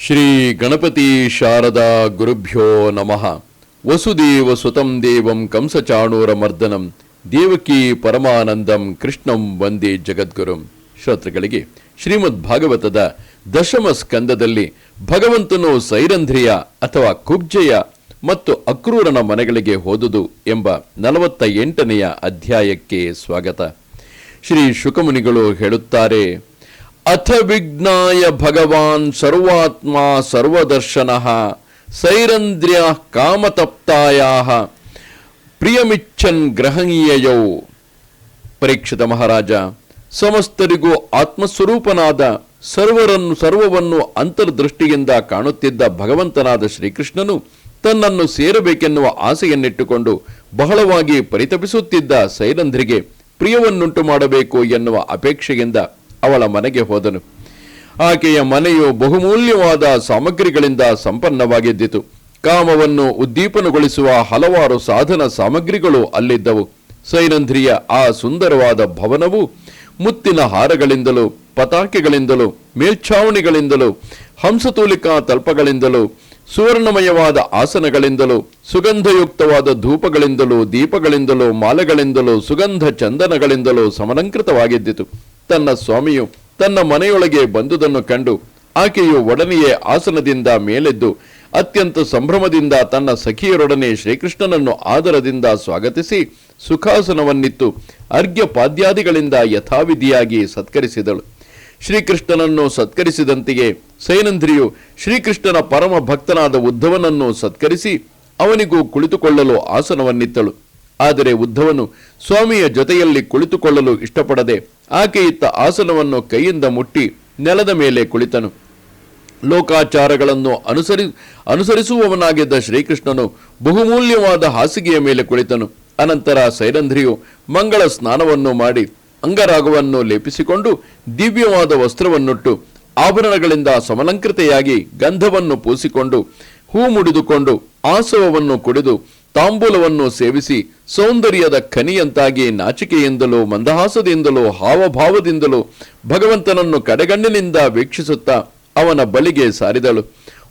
ಶ್ರೀ ಗಣಪತಿ ಶಾರದಾ ಗುರುಭ್ಯೋ ನಮಃ. ವಸುದೇವ ಸುತಂ ದೇವಂ ಕಂಸಚಾಣೂರ ಮರ್ದನಂ ದೇವಕಿ ಪರಮಾನಂದಂ ಕೃಷ್ಣಂ ವಂದೇ ಜಗದ್ಗುರುಂ. ಶ್ರೋತೃಗಳಿಗೆ, ಶ್ರೀಮದ್ ಭಾಗವತದ ದಶಮ ಸ್ಕಂದದಲ್ಲಿ ಭಗವಂತನು ಸೈರಂಧ್ರಿಯ ಅಥವಾ ಕುಬ್ಜೆಯ ಮತ್ತು ಅಕ್ರೂರನ ಮನೆಗಳಿಗೆ ಹೋದುದು ಎಂಬ ನಲವತ್ತ ಎಂಟನೆಯ ಅಧ್ಯಾಯಕ್ಕೆ ಸ್ವಾಗತ. ಶ್ರೀ ಶುಕಮುನಿಗಳು ಹೇಳುತ್ತಾರೆ ಅಥ ವಿಜ್ಞಾಯ ಭಗವಾನ್ ಸರ್ವಾತ್ಮ ಸರ್ವದರ್ಶನ ಸೈರಂದ್ರ್ಯ ಕಾಮತಪ್ತಾಯ ಪ್ರಿಯಮಿಚ್ಛನ್ ಗ್ರಹಣೀಯಯೌ. ಪರೀಕ್ಷಿತ ಮಹಾರಾಜ, ಸಮಸ್ತರಿಗೂ ಆತ್ಮಸ್ವರೂಪನಾದ ಸರ್ವರನ್ನು ಸರ್ವವನ್ನು ಅಂತರ್ದೃಷ್ಟಿಯಿಂದ ಕಾಣುತ್ತಿದ್ದ ಭಗವಂತನಾದ ಶ್ರೀಕೃಷ್ಣನು ತನ್ನನ್ನು ಸೇರಬೇಕೆನ್ನುವ ಆಸೆಯನ್ನಿಟ್ಟುಕೊಂಡು ಬಹಳವಾಗಿ ಪರಿತಪಿಸುತ್ತಿದ್ದ ಸೈರಂಧ್ರಿಗೆ ಪ್ರಿಯವನ್ನುಂಟು ಮಾಡಬೇಕು ಎನ್ನುವ ಅಪೇಕ್ಷೆಯಿಂದ ಅವಳ ಮನೆಗೆ ಹೋದನು. ಆಕೆಯ ಮನೆಯು ಬಹುಮೂಲ್ಯವಾದ ಸಾಮಗ್ರಿಗಳಿಂದ ಸಂಪನ್ನವಾಗಿದ್ದಿತು. ಕಾಮವನ್ನು ಉದ್ದೀಪನಗೊಳಿಸುವ ಹಲವಾರು ಸಾಧನ ಸಾಮಗ್ರಿಗಳು ಅಲ್ಲಿದ್ದವು. ಸೈನಂದ್ರಿಯ ಆ ಸುಂದರವಾದ ಭವನವು ಮುತ್ತಿನ ಹಾರಗಳಿಂದಲೂ, ಪತಾಕೆಗಳಿಂದಲೂ, ಮೇಲ್ಛಾವಣಿಗಳಿಂದಲೂ, ಹಂಸತೂಲಿಕಾ ತಲ್ಪಗಳಿಂದಲೂ, ಸುವರ್ಣಮಯವಾದ ಆಸನಗಳಿಂದಲೂ, ಸುಗಂಧಯುಕ್ತವಾದ ಧೂಪಗಳಿಂದಲೂ, ದೀಪಗಳಿಂದಲೂ, ಮಾಲೆಗಳಿಂದಲೂ, ಸುಗಂಧ ಚಂದನಗಳಿಂದಲೂ ಸಮಲಂಕೃತವಾಗಿದ್ದಿತು. ತನ್ನ ಸ್ವಾಮಿಯು ತನ್ನ ಮನೆಯೊಳಗೆ ಬಂದುದನ್ನು ಕಂಡು ಆಕೆಯು ಒಡನೆಯೇ ಆಸನದಿಂದ ಮೇಲೆದ್ದು ಅತ್ಯಂತ ಸಂಭ್ರಮದಿಂದ ತನ್ನ ಸಖಿಯರೊಡನೆ ಶ್ರೀಕೃಷ್ಣನನ್ನು ಆದರದಿಂದ ಸ್ವಾಗತಿಸಿ ಸುಖಾಸನವನ್ನಿತ್ತು ಅರ್ಘ್ಯ ಪಾದ್ಯಾದಿಗಳಿಂದ ಯಥಾವಿಧಿಯಾಗಿ ಸತ್ಕರಿಸಿದಳು. ಶ್ರೀಕೃಷ್ಣನನ್ನು ಸತ್ಕರಿಸಿದಂತೆಯೇ ಸೈನಂದ್ರಿಯು ಶ್ರೀಕೃಷ್ಣನ ಪರಮ ಭಕ್ತನಾದ ಉದ್ಧವನನ್ನು ಸತ್ಕರಿಸಿ ಅವನಿಗೂ ಕುಳಿತುಕೊಳ್ಳಲು ಆಸನವನ್ನಿತ್ತಳು. ಆದರೆ ಉದ್ಧವನು ಸ್ವಾಮಿಯ ಜೊತೆಯಲ್ಲಿ ಕುಳಿತುಕೊಳ್ಳಲು ಇಷ್ಟಪಡದೆ ಆಕೆಯಿತ್ತ ಆಸನವನ್ನು ಕೈಯಿಂದ ಮುಟ್ಟಿ ನೆಲದ ಮೇಲೆ ಕುಳಿತನು. ಲೋಕಾಚಾರಗಳನ್ನು ಅನುಸರಿ, ಅನುಸರಿಸುವವನಾಗಿದ್ದ ಶ್ರೀಕೃಷ್ಣನು ಬಹುಮೂಲ್ಯವಾದ ಹಾಸಿಗೆಯ ಮೇಲೆ ಕುಳಿತನು. ಅನಂತರ ಸೈರಂಧ್ರಿಯು ಮಂಗಳ ಸ್ನಾನವನ್ನು ಮಾಡಿ ಅಂಗರಾಗವನ್ನು ಲೇಪಿಸಿಕೊಂಡು ದಿವ್ಯವಾದ ವಸ್ತ್ರವನ್ನುಟ್ಟು ಆಭರಣಗಳಿಂದ ಸಮಲಂಕೃತೆಯಾಗಿ ಗಂಧವನ್ನು ಪೂಸಿಕೊಂಡು ಹೂ ಮುಡಿದುಕೊಂಡು ಆಸವವನ್ನು ಕುಡಿದು ತಾಂಬೂಲವನ್ನು ಸೇವಿಸಿ ಸೌಂದರ್ಯದ ಖನಿಯಂತಾಗಿ ನಾಚಿಕೆಯಿಂದಲೂ ಮಂದಹಾಸದಿಂದಲೂ ಹಾವಭಾವದಿಂದಲೂ ಭಗವಂತನನ್ನು ಕಡೆಗಣ್ಣಿನಿಂದ ವೀಕ್ಷಿಸುತ್ತಾ ಅವನ ಬಳಿಗೆ ಸಾರಿದಳು.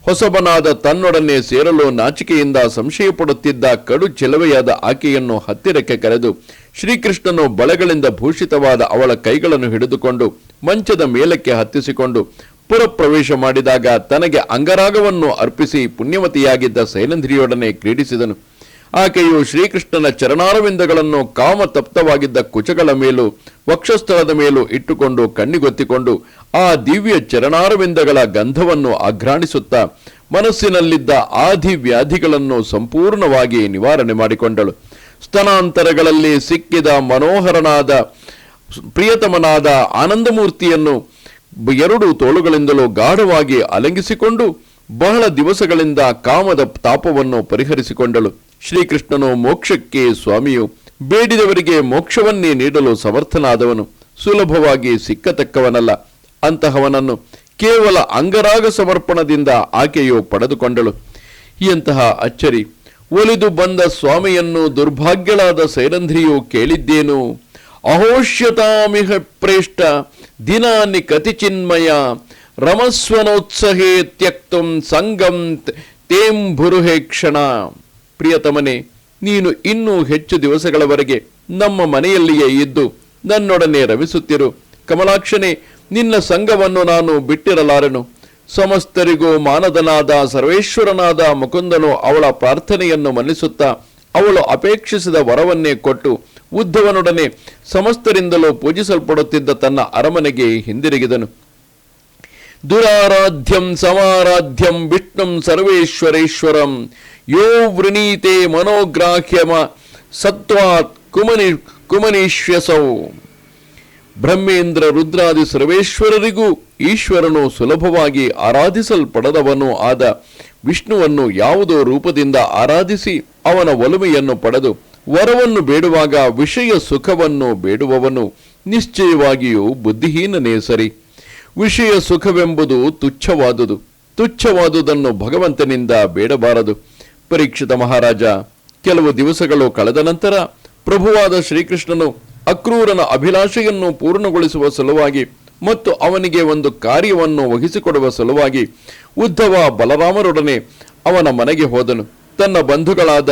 ಹೊಸಬನಾದ ತನ್ನೊಡನೆ ಸೇರಲು ನಾಚಿಕೆಯಿಂದ ಸಂಶಯ ಪಡುತ್ತಿದ್ದ ಕಡು ಚೆಲುವೆಯಾದ ಆಕೆಯನ್ನು ಹತ್ತಿರಕ್ಕೆ ಕರೆದು ಶ್ರೀಕೃಷ್ಣನು ಬಲಗಳಿಂದ ಭೂಷಿತವಾದ ಅವಳ ಕೈಗಳನ್ನು ಹಿಡಿದುಕೊಂಡು ಮಂಚದ ಮೇಲಕ್ಕೆ ಹತ್ತಿಸಿಕೊಂಡು ಪುರಪ್ರವೇಶ ಮಾಡಿದಾಗ ತನಗೆ ಅಂಗರಾಗವನ್ನು ಅರ್ಪಿಸಿ ಪುಣ್ಯವತಿಯಾಗಿದ್ದ ಸೈನಂದ್ರಿಯೊಡನೆ ಕ್ರೀಡಿಸಿದನು. ಆಕೆಯು ಶ್ರೀಕೃಷ್ಣನ ಚರಣಾರವಿಂದಗಳನ್ನು ಕಾಮತಪ್ತವಾಗಿದ್ದ ಕುಚಗಳ ಮೇಲೂ, ವಕ್ಷಸ್ಥಳದ ಮೇಲೂ ಇಟ್ಟುಕೊಂಡು ಕಣ್ಣಿಗೊತ್ತಿಕೊಂಡು ಆ ದಿವ್ಯ ಚರಣಾರವಿಂದಗಳ ಗಂಧವನ್ನು ಆಘ್ರಾಣಿಸುತ್ತಾ ಮನಸ್ಸಿನಲ್ಲಿದ್ದ ಆದಿ ವ್ಯಾಧಿಗಳನ್ನು ಸಂಪೂರ್ಣವಾಗಿ ನಿವಾರಣೆ ಮಾಡಿಕೊಂಡಳು. ಸ್ತನಾಂತರಗಳಲ್ಲಿ ಸಿಕ್ಕಿದ ಮನೋಹರನಾದ, ಪ್ರಿಯತಮನಾದ ಆನಂದಮೂರ್ತಿಯನ್ನು ಎರಡು ತೋಳುಗಳಿಂದಲೂ ಗಾಢವಾಗಿ ಅಲಂಗಿಸಿಕೊಂಡು ಬಹಳ ದಿವಸಗಳಿಂದ ಕಾಮದ ತಾಪವನ್ನು ಪರಿಹರಿಸಿಕೊಂಡಳು. ಶ್ರೀಕೃಷ್ಣನು ಮೋಕ್ಷಕ್ಕೆ ಸ್ವಾಮಿಯು ಬೇಡಿದವರಿಗೆ ಮೋಕ್ಷವನ್ನೇ ನೀಡಲು ಸಮರ್ಥನಾದವನು, ಸುಲಭವಾಗಿ ಸಿಕ್ಕತಕ್ಕವನಲ್ಲ. ಅಂತಹವನನ್ನು ಕೇವಲ ಅಂಗರಾಗ ಸಮರ್ಪಣದಿಂದ ಆಕೆಯು ಪಡೆದುಕೊಂಡಳು. ಎಂತಹ ಅಚ್ಚರಿ, ಒಲಿದು ಬಂದ ಸ್ವಾಮಿಯನ್ನು ದುರ್ಭಾಗ್ಯಳಾದ ಸೈರಂಧ್ರಿಯು ಕೇಳಿದ್ದೇನು? ಅಹೋಷ್ಯತಾಮಿಹ ಪ್ರೇಷ್ಟ, ದಿನಾನಿ ಕತಿಚಿನ್ಮಯ, ರಮಸ್ವನೋತ್ಸಹೇ ತ್ಯಕ್ತಂ ಸಂಗಂ ತೇಂಭುರುಹೇ ಕ್ಷಣ ಪ್ರಿಯತಮನೆ, ನೀನು ಇನ್ನೂ ಹೆಚ್ಚು ದಿವಸಗಳವರೆಗೆ ನಮ್ಮ ಮನೆಯಲ್ಲಿಯೇ ಇದ್ದು ನನ್ನೊಡನೆ ರವಿಸುತ್ತಿರು. ಕಮಲಾಕ್ಷನೇ, ನಿನ್ನ ಸಂಘವನ್ನು ನಾನು ಬಿಟ್ಟಿರಲಾರೆನು. ಸಮಸ್ತರಿಗೂ ಮಾನದನಾದ ಸರ್ವೇಶ್ವರನಾದ ಮುಕುಂದನು ಅವಳ ಪ್ರಾರ್ಥನೆಯನ್ನು ಮನ್ನಿಸುತ್ತಾ ಅವಳು ಅಪೇಕ್ಷಿಸಿದ ವರವನ್ನೇ ಕೊಟ್ಟು ಉದ್ಧವನೊಡನೆ ಸಮಸ್ತರಿಂದಲೂ ಪೂಜಿಸಲ್ಪಡುತ್ತಿದ್ದ ತನ್ನ ಅರಮನೆಗೆ ಹಿಂದಿರುಗಿದನು. ದುರಾರಾಧ್ಯಂ ಸಮಾರಾಧ್ಯಂ ವಿಷ್ಣುಂ ಸರ್ವೇಶ್ವರೇಶ್ವರಂ. ಯೋ ವೃಣೀತೆ ಮನೋಗ್ರಾಹ್ಯಮ ಸತ್ವಾತ್ ಕುಮನಿ ಕುಮನೀಶ್ವಸೌ. ಬ್ರಹ್ಮೇಂದ್ರ ರುದ್ರಾದಿ ಸರ್ವೇಶ್ವರರಿಗೂ ಈಶ್ವರನು ಸುಲಭವಾಗಿ ಆರಾಧಿಸಲ್ಪಡದವನು ಆದ ವಿಷ್ಣುವನ್ನು ಯಾವುದೋ ರೂಪದಿಂದ ಆರಾಧಿಸಿ ಅವನ ಒಲುಮೆಯನ್ನು ಪಡೆದು ವರವನ್ನು ಬೇಡುವಾಗ ವಿಷಯ ಸುಖವನ್ನು ಬೇಡುವವನು ನಿಶ್ಚಯವಾಗಿಯೂ ಬುದ್ಧಿಹೀನನೇ ಸರಿ. ವಿಷಯ ಸುಖವೆಂಬುದು ತುಚ್ಛವಾದುದು. ತುಚ್ಛವಾದುದನ್ನು ಭಗವಂತನಿಂದ ಬೇಡಬಾರದು. ಪರೀಕ್ಷಿತ ಮಹಾರಾಜ, ಕೆಲವು ದಿವಸಗಳು ಕಳೆದ ನಂತರ ಪ್ರಭುವಾದ ಶ್ರೀಕೃಷ್ಣನು ಅಕ್ರೂರನ ಅಭಿಲಾಷೆಯನ್ನು ಪೂರ್ಣಗೊಳಿಸುವ ಸಲುವಾಗಿ ಮತ್ತು ಅವನಿಗೆ ಒಂದು ಕಾರ್ಯವನ್ನು ವಹಿಸಿಕೊಡುವ ಸಲುವಾಗಿ ಉದ್ಧವ ಬಲರಾಮರೊಡನೆ ಅವನ ಮನೆಗೆ ಹೋದನು. ತನ್ನ ಬಂಧುಗಳಾದ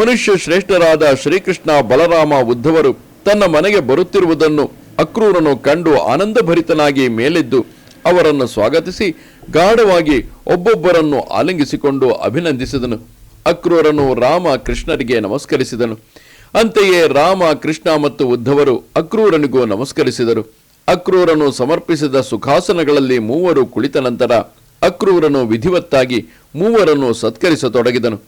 ಮನುಷ್ಯ ಶ್ರೇಷ್ಠರಾದ ಶ್ರೀಕೃಷ್ಣ ಬಲರಾಮ ಉದ್ಧವರು ತನ್ನ ಮನೆಗೆ ಬರುತ್ತಿರುವುದನ್ನು ಅಕ್ರೂರನು ಕಂಡು ಆನಂದಭರಿತನಾಗಿ ಮೇಲೆದ್ದು ಅವರನ್ನು ಸ್ವಾಗತಿಸಿ ಗಾಢವಾಗಿ ಒಬ್ಬೊಬ್ಬರನ್ನು ಆಲಿಂಗಿಸಿಕೊಂಡು ಅಭಿನಂದಿಸಿದನು. ಅಕ್ರೂರನು ರಾಮ ಕೃಷ್ಣರಿಗೆ ನಮಸ್ಕರಿಸಿದನು. ಅಂತೆಯೇ ರಾಮ ಕೃಷ್ಣ ಮತ್ತು ಉದ್ಧವರು ಅಕ್ರೂರನಿಗೂ ನಮಸ್ಕರಿಸಿದರು. ಅಕ್ರೂರನು ಸಮರ್ಪಿಸಿದ ಸುಖಾಸನಗಳಲ್ಲಿ ಮೂವರು ಕುಳಿತ ನಂತರ ಅಕ್ರೂರನು ವಿಧಿವತ್ತಾಗಿ ಮೂವರನ್ನು ಸತ್ಕರಿಸತೊಡಗಿದನು.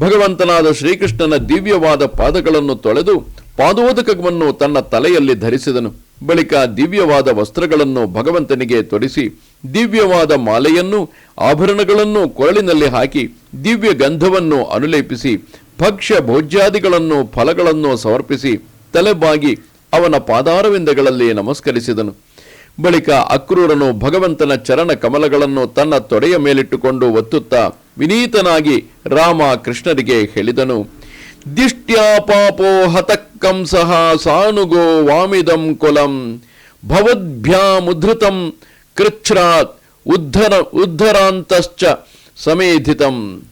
ಭಗವಂತನಾದ ಶ್ರೀಕೃಷ್ಣನ ದಿವ್ಯವಾದ ಪಾದಗಳನ್ನು ತೊಳೆದು ಪಾದೋದಕವನ್ನು ತನ್ನ ತಲೆಯಲ್ಲಿ ಧರಿಸಿದನು. ಬಳಿಕ ದಿವ್ಯವಾದ ವಸ್ತ್ರಗಳನ್ನು ಭಗವಂತನಿಗೆ ತೊಡಿಸಿ, ದಿವ್ಯವಾದ ಮಾಲೆಯನ್ನು, ಆಭರಣಗಳನ್ನು ಕೊರಳಿನಲ್ಲಿ ಹಾಕಿ, ದಿವ್ಯ ಗಂಧವನ್ನು ಅನುಲೇಪಿಸಿ, ಭಕ್ಷ್ಯ ಭೋಜ್ಯಾದಿಗಳನ್ನು ಫಲಗಳನ್ನು ಸಮರ್ಪಿಸಿ, ತಲೆಬಾಗಿ ಅವನ ಪಾದಾರವಿಂದಗಳಲ್ಲಿ ನಮಸ್ಕರಿಸಿದನು. ಬಳಿಕ ಅಕ್ರೂರನು ಭಗವಂತನ ಚರಣ ಕಮಲಗಳನ್ನು ತನ್ನ ತೊಡೆಯ ಮೇಲಿಟ್ಟುಕೊಂಡು ಒತ್ತುತ್ತಾ ವಿನೀತನಾಗಿ ರಾಮ ಕೃಷ್ಣರಿಗೆ ಹೇಳಿದನು. ದಿಷ್ಟ್ಯಾ ಪಾಪೋ ಹತಕ್ಕಂಸಃ ಸಾನುಗೋ ವಾಮಿದಂ ಕುಲಂ. ಭವದ್ಭ್ಯಾಮುಧೃತಂ ಕೃಚ್ಛ್ರಾತ್ ಉದ್ಧರ ಉದ್ಧರಾಂತಶ್ಚ ಸಮೇಧಿತಂ.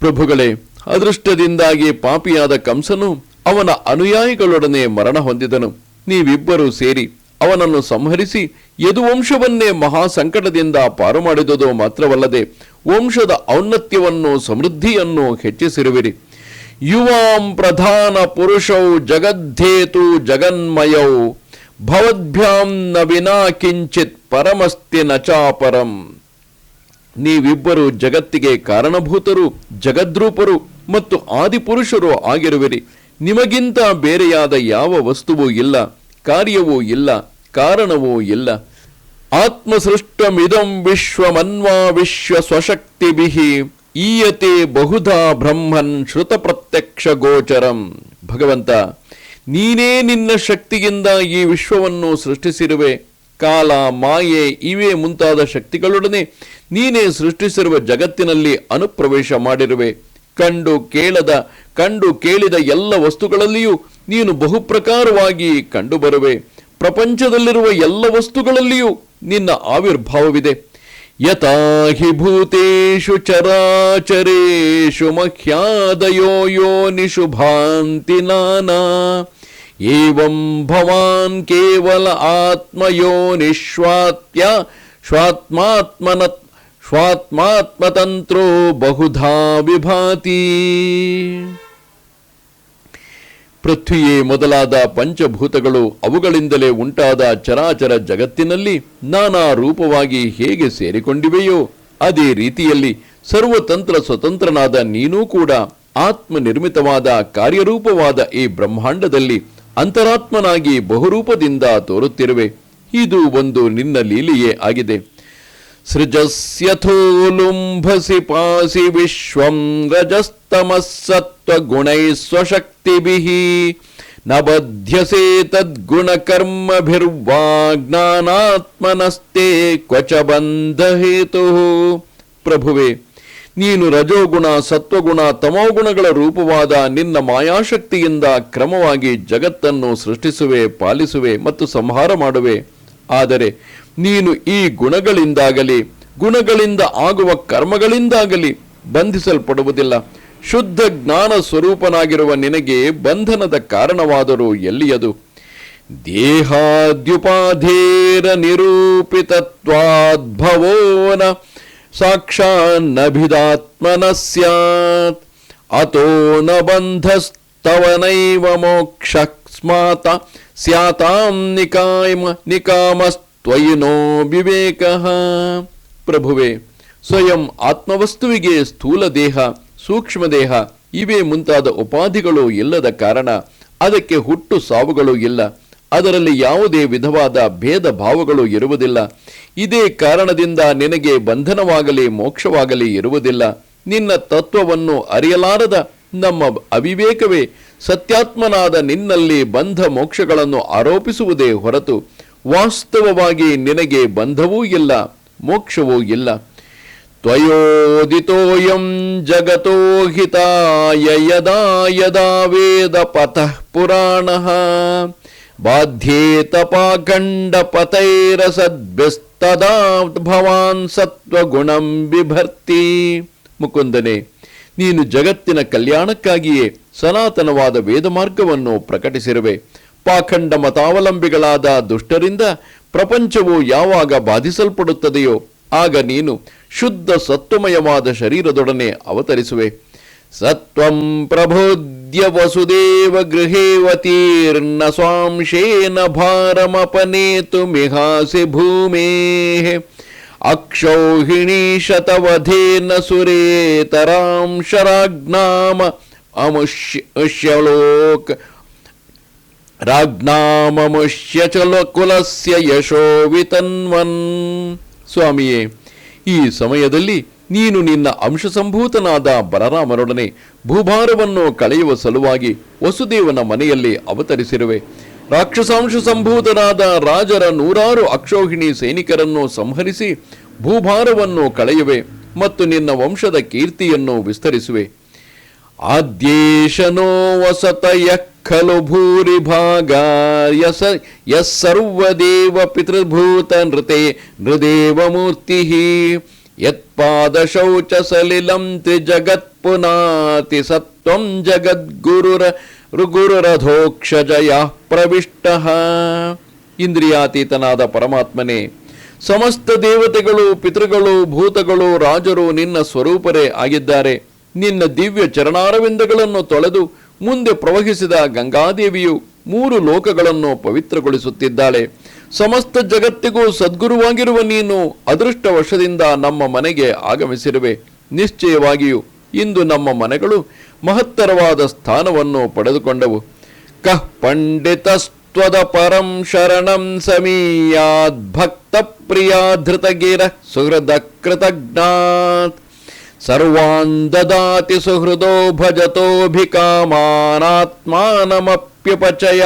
ಪ್ರಭುಗಳೇ, ಅದೃಷ್ಟದಿಂದಾಗಿ ಪಾಪಿಯಾದ ಕಂಸನು ಅವನ ಅನುಯಾಯಿಗಳೊಡನೆ ಮರಣ ಹೊಂದಿದನು. ನೀವಿಬ್ಬರೂ ಸೇರಿ ಅವನನ್ನು ಸಂಹರಿಸಿ ಯದುವಂಶವನ್ನೇ ಮಹಾ ಸಂಕಟದಿಂದ ಪಾರು ಮಾಡಿದುದು ಮಾತ್ರವಲ್ಲದೆ ವಂಶದ ಔನ್ನತ್ಯವನ್ನು, ಸಮೃದ್ಧಿಯನ್ನು ಹೆಚ್ಚಿಸಿರುವಿರಿ. ಯುವಾಂ ಪ್ರಧಾನ ಪುರುಷೌ ಜಗದ್ಧೇತು ಜಗನ್ಮಯೌ, ಭವದ್ಭ್ಯಾಂ ನ ವಿನಾ ಕಿಂಚಿತ್ ಪರಮಸ್ತಿ ನಚಾಪರಂ ಚಾಪರಂ. ನೀವಿಬ್ಬರು ಜಗತ್ತಿಗೆ ಕಾರಣಭೂತರು, ಜಗದ್ರೂಪರು ಮತ್ತು ಆದಿಪುರುಷರು ಆಗಿರುವಿರಿ. ನಿಮಗಿಂತ ಬೇರೆಯಾದ ಯಾವ ವಸ್ತುವೂ ಇಲ್ಲ, ಕಾರ್ಯವೂ ಇಲ್ಲ, ಕಾರಣವೂ ಇಲ್ಲ. ಆತ್ಮಸೃಷ್ಟಮಿದಂ ವಿಶ್ವಮನ್ವಾ ವಿಶ್ವ ಸ್ವಶಕ್ತಿಭಿಃ ಈಯತೆ ಬಹುಧಾ ಬ್ರಹ್ಮನ್ ಶ್ರುತ ಪ್ರತ್ಯಕ್ಷ ಗೋಚರಂ. ಭಗವಂತ, ನೀನೇ ನಿನ್ನ ಶಕ್ತಿಯಿಂದ ಈ ವಿಶ್ವವನ್ನು ಸೃಷ್ಟಿಸಿರುವೆ. ಕಾಲ, ಮಾಯೆ ಇವೇ ಮುಂತಾದ ಶಕ್ತಿಗಳೊಡನೆ ನೀನೇ ಸೃಷ್ಟಿಸಿರುವ ಜಗತ್ತಿನಲ್ಲಿ ಅನುಪ್ರವೇಶ ಮಾಡಿರುವೆ. ಕಂಡು ಕೇಳದ, ಕಂಡು ಕೇಳಿದ ಎಲ್ಲ ವಸ್ತುಗಳಲ್ಲಿಯೂ ನೀನು ಬಹುಪ್ರಕಾರವಾಗಿ ಕಂಡುಬರುವೆ. ಪ್ರಪಂಚದಲ್ಲಿರುವ ಎಲ್ಲ ವಸ್ತುಗಳಲ್ಲಿಯೂ ನಿನ್ನ ಆವಿರ್ಭಾವವಿದೆ. ಯಥಾ ಹಿ ಭೂತೇಷು ಚರಾಚರೇಷು ಮಹ್ಯಾದಯೋ ಯೋನಿಷು ಭಾಂತಿ ನಾನಾ. ಏವಂ ಭವಾನ್ ಕೇವಲ ಆತ್ಮಯೋ ನಿಶ್ವಾತ್ಯ ಶ್ವಾತ್ಮಾತ್ಮನ ಸ್ವಾತ್ಮಾತ್ಮತಂತ್ರೋ ಬಹುಧಾ ವಿಭಾತಿ. ಪೃಥ್ವಿಯೇ ಮೊದಲಾದ ಪಂಚಭೂತಗಳು ಅವುಗಳಿಂದಲೇ ಉಂಟಾದ ಚರಾಚರ ಜಗತ್ತಿನಲ್ಲಿ ನಾನಾ ರೂಪವಾಗಿ ಹೇಗೆ ಸೇರಿಕೊಂಡಿವೆಯೋ ಅದೇ ರೀತಿಯಲ್ಲಿ ಸರ್ವತಂತ್ರ ಸ್ವತಂತ್ರನಾದ ನೀನೂ ಕೂಡ ಆತ್ಮ ನಿರ್ಮಿತವಾದ ಕಾರ್ಯರೂಪವಾದ ಈ ಬ್ರಹ್ಮಾಂಡದಲ್ಲಿ ಅಂತರಾತ್ಮನಾಗಿ ಬಹುರೂಪದಿಂದ ತೋರುತ್ತಿರುವೆ. ಇದು ಒಂದು ನಿನ್ನ ಲೀಲೆಯೇ ಆಗಿದೆ. ಸೃಜಸ್ಯಥೋಲುಂಭಸಿ ಪಾಸಿ ವಿಶ್ವಂ ಸ್ವಶಕ್ತಿಭಿಃ ನ ಬಧ್ಯಸೆ ತದ್ಗುಣಕರ್ಮಭಿರ್ವಾ ಜ್ಞಾನಾತ್ಮನಸ್ತೆ ಕ್ವಚ ಬಂಧಹೇತು. ಪ್ರಭುವೆ, ನೀನು ರಜೋಗುಣ, ಸತ್ವಗುಣ, ತಮೋಗುಣಗಳ ರೂಪವಾದ ನಿನ್ನ ಮಾಯಾಶಕ್ತಿಯಿಂದ ಕ್ರಮವಾಗಿ ಜಗತ್ತನ್ನು ಸೃಷ್ಟಿಸುವೆ, ಪಾಲಿಸುವೆ ಮತ್ತು ಸಂಹಾರ ಮಾಡುವೆ. ಆದರೆ ನೀನು ಈ ಗುಣಗಳಿಂದಾಗಲಿ, ಗುಣಗಳಿಂದ ಆಗುವ ಕರ್ಮಗಳಿಂದಾಗಲಿ ಬಂಧಿಸಲ್ಪಡುವುದಿಲ್ಲ. ಶುದ್ಧ ಜ್ಞಾನ ಸ್ವರೂಪನಾಗಿರುವ ನಿನಗೆ ಬಂಧನದ ಕಾರಣವಾದರೂ ಎಲ್ಲಿಯದು? ದೇಹಾದ್ಯುಪಾಧೇರ ನಿರೂಪಿತತ್ವಾದ್ಭವೋನ ಸಾಕ್ಷಾನ್ನಭಿದಾತ್ಮನ ಸ್ಯಾತ್. ಅತೋ ನ ಬಂಧಸ್ತವನೈವ ಮೋಕ್ಷ ಸ್ಮಾತ ಸ್ಯಾತಾಂ ನಿಕಾಮ ನಿಕಾಮಸ್ತ್ವಯಿ ನೋ ವಿವೇಕ. ಪ್ರಭುವೆ, ಸ್ವಯಂ ಆತ್ಮವಸ್ತುವಿಗೆ ಸ್ಥೂಲ ದೇಹ, ಸೂಕ್ಷ್ಮ ದೇಹ, ಇವೇ ಮುಂತಾದ ಉಪಾಧಿಗಳು ಇಲ್ಲದ ಕಾರಣ ಅದಕ್ಕೆ ಹುಟ್ಟು ಸಾವುಗಳು ಇಲ್ಲ. ಅದರಲ್ಲಿ ಯಾವುದೇ ವಿಧವಾದ ಭೇದ ಭಾವಗಳು ಇರುವುದಿಲ್ಲ. ಇದೇ ಕಾರಣದಿಂದ ನಿನಗೆ ಬಂಧನವಾಗಲಿ ಮೋಕ್ಷವಾಗಲಿ ಇರುವುದಿಲ್ಲ. ನಿನ್ನ ತತ್ವವನ್ನು ಅರಿಯಲಾರದ ನಮ್ಮ ಅವಿವೇಕವೇ, ಸತ್ಯಾತ್ಮನಾದ ನಿನ್ನಲ್ಲಿ ಬಂಧ ಮೋಕ್ಷಗಳನ್ನು ಆರೋಪಿಸುವುದೇ ಹೊರತು ವಾಸ್ತವವಾಗಿ ನಿನಗೆ ಬಂಧವೂ ಇಲ್ಲ, ಮೋಕ್ಷವೂ ಇಲ್ಲ. ತ್ವಯೋದಿತೋಯಂ ಜಗತೋ ಹಿತಾಯ ಯದಾ ಯದಾ ವೇದ ಪಥಃ ಪುರಾಣಃ. ಬಾಧ್ಯೇತಪಾಖಂಡ ಪತೈರಸದ್ಭ್ಯಸ್ತದಾ ಭವಾನ್ ಸತ್ವಗುಣಂ ಬಿಭರ್ತಿ. ಮುಕುಂದನೆ, ನೀನು ಜಗತ್ತಿನ ಕಲ್ಯಾಣಕ್ಕಾಗಿಯೇ ಸನಾತನವಾದ ವೇದ ಮಾರ್ಗವನ್ನು ಪ್ರಕಟಿಸಿರುವೆ. ಪಾಖಂಡ ಮತಾವಲಂಬಿಗಳಾದ ದುಷ್ಟರಿಂದ ಪ್ರಪಂಚವು ಯಾವಾಗ ಬಾಧಿಸಲ್ಪಡುತ್ತದೆಯೋ ಆಗ ನೀನು ಶುದ್ಧ ಸತ್ವಮಯವಾದ ಶರೀರದೊಡನೆ ಅವತರಿಸುವೆ. ಸತ್ವಂ ಪ್ರಬೋಧ್ಯ ವಸುದೇವ ಗೃಹೇವತೀರ್ಣ ಸ್ವಾಂಶೇನ ಭಾರಮಪನೇತು ಮಿಹಾಸಿ ಭೂಮೇ ಅಕ್ಷೌಹಿಣಿ ಶತವಧೇನ ಸುರೇತರಾಂ ಶರಾಜ್ಞಾಮ ಅಮುಷ್ಯ ರಾಜ್ಞಾಮಮುಷ್ಯ ಚಲ ಕುಲಸ್ಯ ಯಶೋ ವಿತನ್ವನ್ ಸ್ವಾಮಿಯೇ, ಈ ಸಮಯದಲ್ಲಿ ನೀನು ನಿನ್ನ ಅಂಶಸಂಭೂತನಾದ ಬಲರಾಮರೊಡನೆ ಭೂಭಾರವನ್ನು ಕಳೆಯುವ ಸಲುವಾಗಿ ವಸುದೇವನ ಮನೆಯಲ್ಲಿ ಅವತರಿಸಿರುವೆ. ರಾಕ್ಷಸಾಂಶ ಸಂಭೂತನಾದ ರಾಜರ ನೂರಾರು ಅಕ್ಷೋಹಿಣಿ ಸೈನಿಕರನ್ನು ಸಂಹರಿಸಿ ಭೂಭಾರವನ್ನು ಕಳೆಯುವೆ ಮತ್ತು ನಿನ್ನ ವಂಶದ ಕೀರ್ತಿಯನ್ನು ವಿಸ್ತರಿಸುವೆ. ಆದ್ಯೇಶನೋ ವಸತ ಖಲು ಭೂರಿ ಭಾಗ ಯಸ ಯಸ್ಸರ್ವದೇವ ಪಿತೃಭೂತ ನೃತೆ ನೃದೇವ ಮೂರ್ತಿ ಯತ್ಪಾದ ಶೌಚ ಸಲಿಲಂ ಪುನಾತಿ ಸತ್ವಂ ಜಗದ್ಗುರುರ ಋಗುರುರಧೋಕ್ಷಜಯ ಪ್ರವಿಷ್ಟ. ಇಂದ್ರಿಯಾತೀತನಾದ ಪರಮಾತ್ಮನೇ, ಸಮಸ್ತ ದೇವತೆಗಳು, ಪಿತೃಗಳು, ಭೂತಗಳು, ರಾಜರು ನಿನ್ನ ಸ್ವರೂಪರೇ ಆಗಿದ್ದಾರೆ. ನಿನ್ನ ದಿವ್ಯ ಚರಣಾರವಿಂದಗಳನ್ನು ತೊಳೆದು ಮುಂದೆ ಪ್ರವಹಿಸಿದ ಗಂಗಾದೇವಿಯು ಮೂರು ಲೋಕಗಳನ್ನು ಪವಿತ್ರಗೊಳಿಸುತ್ತಿದ್ದಾಳೆ. ಸಮಸ್ತ ಜಗತ್ತಿಗೂ ಸದ್ಗುರುವಾಗಿರುವ ನೀನು ಅದೃಷ್ಟವಶದಿಂದ ನಮ್ಮ ಮನೆಗೆ ಆಗಮಿಸಿರುವೆ. ನಿಶ್ಚಯವಾಗಿಯೂ ಇಂದು ನಮ್ಮ ಮನೆಗಳು ಮಹತ್ತರವಾದ ಸ್ಥಾನವನ್ನು ಪಡೆದುಕೊಂಡವು. ಕಃ ಪಂಡಿತಸ್ತ್ವದ ಪರಂ ಶರಣಂ ಸಮೀಯಾದ್ ಭಕ್ತ ಪ್ರಿಯ ಧೃತಗಿರ ಸುಹೃದ ಕೃತಜ್ಞಾತ್ ಸರ್ವಾನ್ ದದಾತಿ ಸುಹೃದೋ ಭಜತೋಭಿಕಾಮಾನಾತ್ಮಾನಮಪ್ಯುಪಚಯ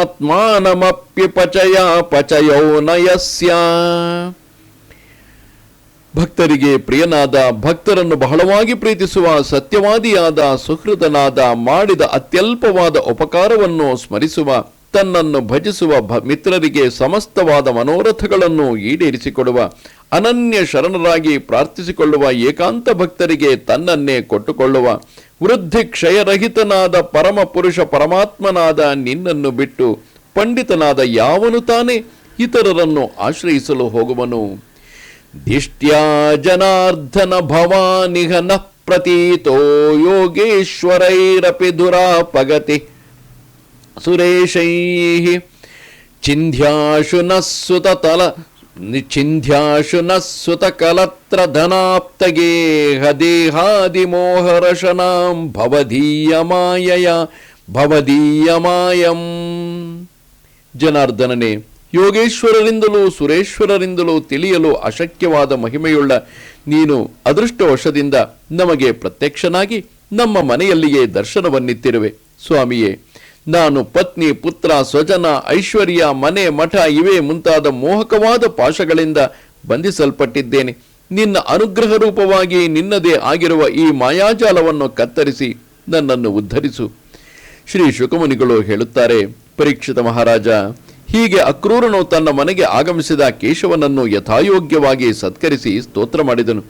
ಆತ್ಮಾನಮಪ್ಯುಪಚಯ ಪಚಯೋ ನಯಸ್ಯ. ಭಕ್ತರಿಗೆ ಪ್ರಿಯನಾದ, ಭಕ್ತರನ್ನು ಬಹಳವಾಗಿ ಪ್ರೀತಿಸುವ, ಸತ್ಯವಾದಿಯಾದ, ಸುಹೃದನಾದ, ಮಾಡಿದ ಅತ್ಯಲ್ಪವಾದ ಉಪಕಾರವನ್ನು ಸ್ಮರಿಸುವ ತನ್ನನ್ನು ಭಜಿಸುವ ಮಿತ್ರರಿಗೆ ಸಮಸ್ತವಾದ ಮನೋರಥಗಳನ್ನು ಈಡೇರಿಸಿಕೊಡುವ, ಅನನ್ಯ ಶರಣರಾಗಿ ಪ್ರಾರ್ಥಿಸಿಕೊಳ್ಳುವ ಏಕಾಂತ ಭಕ್ತರಿಗೆ ತನ್ನನ್ನೇ ಕೊಟ್ಟುಕೊಳ್ಳುವ, ವೃದ್ಧಿ ಕ್ಷಯರಹಿತನಾದ ಪರಮ ಪುರುಷ ಪರಮಾತ್ಮನಾದ ನಿನ್ನನ್ನು ಬಿಟ್ಟು ಪಂಡಿತನಾದ ಯಾವನು ತಾನೇ ಇತರರನ್ನು ಆಶ್ರಯಿಸಲು ಹೋಗುವನು. ದಿಷ್ಟ್ಯಾ ಜನಾರ್ದನ ಭವಾನಿಹ ನ ಪ್ರತೀತೋ ಯೋಗೇಶ್ವರೈರಪಿ ದುರಾಪಗತಿ. ಸುರೇಶೈಃ ಚಿಂಧ್ಯಾಶು नः ಕಲತ್ರ ಧನಾಪ್ತಗೇಹ ದೇಹಾದಿಮೋಹರಶನಾಂ ಭವದೀಯ ಮಾಯಯ ಭವದೀಯ ಮಾಯಂ. ಜನಾರ್ದನನೇ, ಯೋಗೇಶ್ವರರಿಂದಲೂ ಸುರೇಶ್ವರರಿಂದಲೂ ತಿಳಿಯಲು ಅಶಕ್ಯವಾದ ಮಹಿಮೆಯುಳ್ಳ ನೀನು ಅದೃಷ್ಟವಶದಿಂದ ನಮಗೆ ಪ್ರತ್ಯಕ್ಷನಾಗಿ ನಮ್ಮ ಮನೆಯಲ್ಲಿಯೇ ದರ್ಶನವನ್ನಿತ್ತಿರುವೆ ಸ್ವಾಮಿಯೇ ನಾನು ಪತ್ನಿ, ಪುತ್ರ, ಸ್ವಜನ, ಐಶ್ವರ್ಯ, ಮನೆ, ಮಠ ಇವೇ ಮುಂತಾದ ಮೋಹಕವಾದ ಪಾಶಗಳಿಂದ ಬಂಧಿಸಲ್ಪಟ್ಟಿದ್ದೇನೆ. ನಿನ್ನ ಅನುಗ್ರಹ ರೂಪವಾಗಿ ನಿನ್ನದೇ ಆಗಿರುವ ಈ ಮಾಯಾಜಾಲವನ್ನು ಕತ್ತರಿಸಿ ನನ್ನನ್ನು ಉದ್ಧರಿಸು. ಶ್ರೀ ಶುಕಮುನಿಗಳು ಹೇಳುತ್ತಾರೆ, ಪರೀಕ್ಷಿತ ಮಹಾರಾಜ, ಹೀಗೆ ಅಕ್ರೂರನು ತನ್ನ ಮನೆಗೆ ಆಗಮಿಸಿದ ಕೇಶವನನ್ನು ಯಥಾಯೋಗ್ಯವಾಗಿ ಸತ್ಕರಿಸಿ ಸ್ತೋತ್ರ ಮಾಡಿದನು.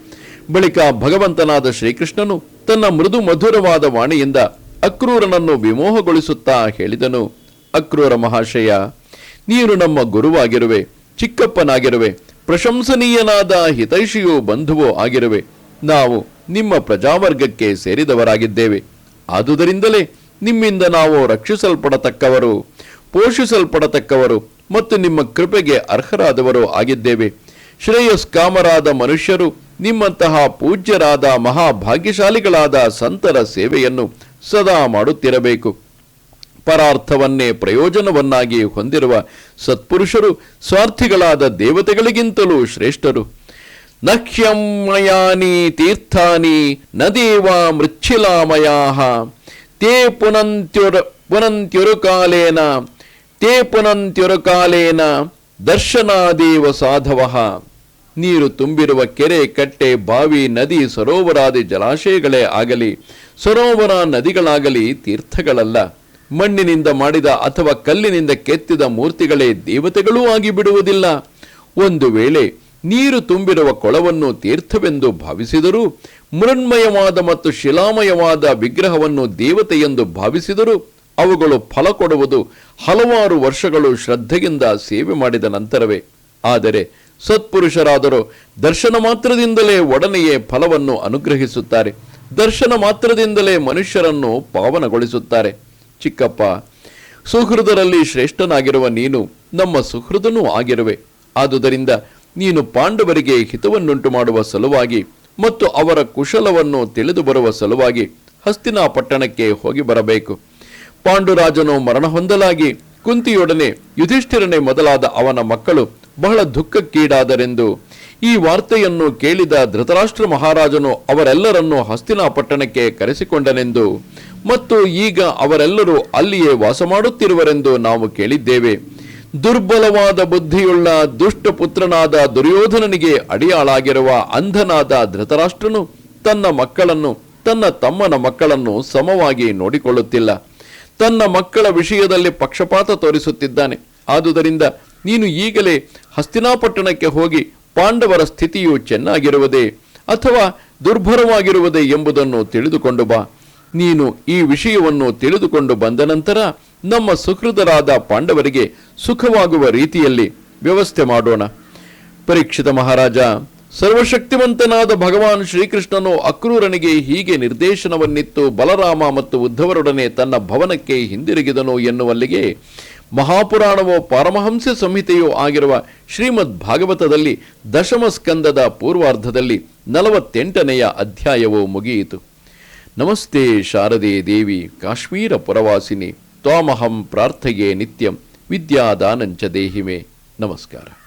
ಬಳಿಕ ಭಗವಂತನಾದ ಶ್ರೀಕೃಷ್ಣನು ತನ್ನ ಮೃದು ಮಧುರವಾದ ವಾಣಿಯಿಂದ ಅಕ್ರೂರನನ್ನು ವಿಮೋಹಗೊಳಿಸುತ್ತಾ ಹೇಳಿದನು. ಅಕ್ರೂರ ಮಹಾಶಯ, ನೀನು ನಮ್ಮ ಗುರುವಾಗಿರುವೆ, ಚಿಕ್ಕಪ್ಪನಾಗಿರುವೆ, ಪ್ರಶಂಸನೀಯನಾದ ಹಿತೈಷಿಯೋ ಬಂಧುವೋ ಆಗಿರುವೆ. ನಾವು ನಿಮ್ಮ ಪ್ರಜಾವರ್ಗಕ್ಕೆ ಸೇರಿದವರಾಗಿದ್ದೇವೆ. ಆದುದರಿಂದಲೇ ನಿಮ್ಮಿಂದ ನಾವು ರಕ್ಷಿಸಲ್ಪಡತಕ್ಕವರು, ಪೋಷಿಸಲ್ಪಡತಕ್ಕವರು ಮತ್ತು ನಿಮ್ಮ ಕೃಪೆಗೆ ಅರ್ಹರಾದವರು ಆಗಿದ್ದೇವೆ. ಶ್ರೇಯಸ್ಕಾಮರಾದ ಮನುಷ್ಯರು ನಿಮ್ಮಂತಹ ಪೂಜ್ಯರಾದ ಮಹಾಭಾಗ್ಯಶಾಲಿಗಳಾದ ಸಂತರ ಸೇವೆಯನ್ನು ಸದಾ ಮಾಡುತ್ತಿರಬೇಕು. ಪರಾರ್ಥವನ್ನೇ ಪ್ರಯೋಜನವನ್ನಾಗಿ ಹೊಂದಿರುವ ಸತ್ಪುರುಷರು ಸ್ವಾರ್ಥಿಗಳಾದ ದೇವತೆಗಳಿಗಿಂತಲೂ ಶ್ರೇಷ್ಠರು. ನಖ್ಯಮಯಾನಿ ತೀರ್ಥಾನಿ ನದೇವಾ ಮೃಚ್ಛಿಲಾಮಯಾ ತೇ ಪುನಂತ್ಯುರ ಪುನಂತ್ಯುರುಕಾಲೇನ ತೇ ಪುನಂತ್ಯುರುಕಾಲೇನ ದರ್ಶನಾದೇವ ಸಾಧವಃ. ನೀರು ತುಂಬಿರುವ ಕೆರೆ, ಕಟ್ಟೆ, ಬಾವಿ, ನದಿ, ಸರೋವರಾದಿ ಜಲಾಶಯಗಳೇ ಆಗಲಿ, ಸರೋವರ ನದಿಗಳಾಗಲಿ ತೀರ್ಥಗಳಲ್ಲ. ಮಣ್ಣಿನಿಂದ ಮಾಡಿದ ಅಥವಾ ಕಲ್ಲಿನಿಂದ ಕೆತ್ತಿದ ಮೂರ್ತಿಗಳೇ ದೇವತೆಗಳೂ ಆಗಿಬಿಡುವುದಿಲ್ಲ. ಒಂದು ವೇಳೆ ನೀರು ತುಂಬಿರುವ ಕೊಳವನ್ನು ತೀರ್ಥವೆಂದು ಭಾವಿಸಿದರೂ, ಮೃಣ್ಮಯವಾದ ಮತ್ತು ಶಿಲಾಮಯವಾದ ವಿಗ್ರಹವನ್ನು ದೇವತೆಯೆಂದು ಭಾವಿಸಿದರೂ, ಅವುಗಳು ಫಲ ಕೊಡುವುದು ಹಲವಾರು ವರ್ಷಗಳು ಶ್ರದ್ಧೆಯಿಂದ ಸೇವೆ ಮಾಡಿದ ನಂತರವೇ. ಆದರೆ ಸತ್ಪುರುಷರಾದರೂ. ದರ್ಶನ ಮಾತ್ರದಿಂದಲೇ ಒಡನೆಯೇ ಫಲವನ್ನು ಅನುಗ್ರಹಿಸುತ್ತಾರೆ. ದರ್ಶನ ಮಾತ್ರದಿಂದಲೇ ಮನುಷ್ಯರನ್ನು ಪಾವನಗೊಳಿಸುತ್ತಾರೆ. ಚಿಕ್ಕಪ್ಪ, ಸುಹೃದರಲ್ಲಿ ಶ್ರೇಷ್ಠನಾಗಿರುವ ನೀನು ನಮ್ಮ ಸುಹೃದನೂ ಆಗಿರುವೆ. ಆದುದರಿಂದ ನೀನು ಪಾಂಡವರಿಗೆ ಹಿತವನ್ನುಂಟು ಮಾಡುವ ಸಲುವಾಗಿ ಮತ್ತು ಅವರ ಕುಶಲವನ್ನು ತಿಳಿದು ಬರುವ ಸಲುವಾಗಿ ಹಸ್ತಿನಾ ಪಟ್ಟಣಕ್ಕೆ ಹೋಗಿ ಬರಬೇಕು. ಪಾಂಡುರಾಜನು ಮರಣ ಹೊಂದಲಾಗಿ ಕುಂತಿಯೊಡನೆ ಯುಧಿಷ್ಠಿರನೆ ಮೊದಲಾದ ಅವನ ಮಕ್ಕಳು ಬಹಳ ದುಃಖಕ್ಕೀಡಾದರೆಂದು ಈ ವಾರ್ತೆಯನ್ನು ಕೇಳಿದ ಧೃತರಾಷ್ಟ್ರ ಮಹಾರಾಜನು ಅವರೆಲ್ಲರನ್ನು ಹಸ್ತಿನಾಪಟ್ಟಣಕ್ಕೆ ಕರೆಸಿಕೊಂಡನೆಂದು ಮತ್ತು ಈಗ ಅವರೆಲ್ಲರೂ ಅಲ್ಲಿಯೇ ವಾಸ ಮಾಡುತ್ತಿರುವರೆಂದು ನಾವು ಕೇಳಿದ್ದೇವೆ. ದುರ್ಬಲವಾದ ಬುದ್ಧಿಯುಳ್ಳ ದುಷ್ಟ ಪುತ್ರನಾದ ದುರ್ಯೋಧನನಿಗೆ ಅಡಿಯಾಳಾಗಿರುವ ಅಂಧನಾದ ಧೃತರಾಷ್ಟ್ರನು ತನ್ನ ಮಕ್ಕಳನ್ನು, ತನ್ನ ತಮ್ಮನ ಮಕ್ಕಳನ್ನು ಸಮವಾಗಿ ನೋಡಿಕೊಳ್ಳುತ್ತಿಲ್ಲ. ತನ್ನ ಮಕ್ಕಳ ವಿಷಯದಲ್ಲಿ ಪಕ್ಷಪಾತ ತೋರಿಸುತ್ತಿದ್ದಾನೆ. ಆದುದರಿಂದ ನೀನು ಈಗಲೇ ಹಸ್ತಿನಾಪಟ್ಟಣಕ್ಕೆ ಹೋಗಿ ಪಾಂಡವರ ಸ್ಥಿತಿಯು ಚೆನ್ನಾಗಿರುವುದೇ ಅಥವಾ ದುರ್ಭರವಾಗಿರುವುದೇ ಎಂಬುದನ್ನು ತಿಳಿದುಕೊಂಡು ಬಾ. ನೀನು ಈ ವಿಷಯವನ್ನು ತಿಳಿದುಕೊಂಡು ಬಂದ ನಂತರ ನಮ್ಮ ಸುಹೃದರಾದ ಪಾಂಡವರಿಗೆ ಸುಖವಾಗುವ ರೀತಿಯಲ್ಲಿ ವ್ಯವಸ್ಥೆ ಮಾಡೋಣ. ಪರೀಕ್ಷಿತ ಮಹಾರಾಜ, ಸರ್ವಶಕ್ತಿವಂತನಾದ ಭಗವಾನ್ ಶ್ರೀಕೃಷ್ಣನು ಅಕ್ರೂರನಿಗೆ ಹೀಗೆ ನಿರ್ದೇಶನವನ್ನಿತ್ತು ಬಲರಾಮ ಮತ್ತು ಉದ್ಧವರೊಡನೆ ತನ್ನ ಭವನಕ್ಕೆ ಹಿಂದಿರುಗಿದನು ಎನ್ನುವಲ್ಲಿಗೆ ಮಹಾಪುರಾಣವೋ ಪರಮಹಂಸ ಸಂಹಿತೆಯೋ ಆಗಿರುವ ಶ್ರೀಮದ್ ಭಾಗವತದಲ್ಲಿ ದಶಮ ಸ್ಕಂದದ ಪೂರ್ವಾರ್ಧದಲ್ಲಿ ನಲವತ್ತೆಂಟನೆಯ ಅಧ್ಯಾಯವು ಮುಗಿಯಿತು. ನಮಸ್ತೆ ಶಾರದೆ ದೇವಿ, ಕಾಶ್ಮೀರ ಪುರವಾಸಿನಿ, ತ್ವಾಮಹಂ ಪ್ರಾರ್ಥೆಯೇ ನಿತ್ಯಂ, ವಿದ್ಯಾದಾನಂಚ ದೇಹಿಮೆ. ನಮಸ್ಕಾರ.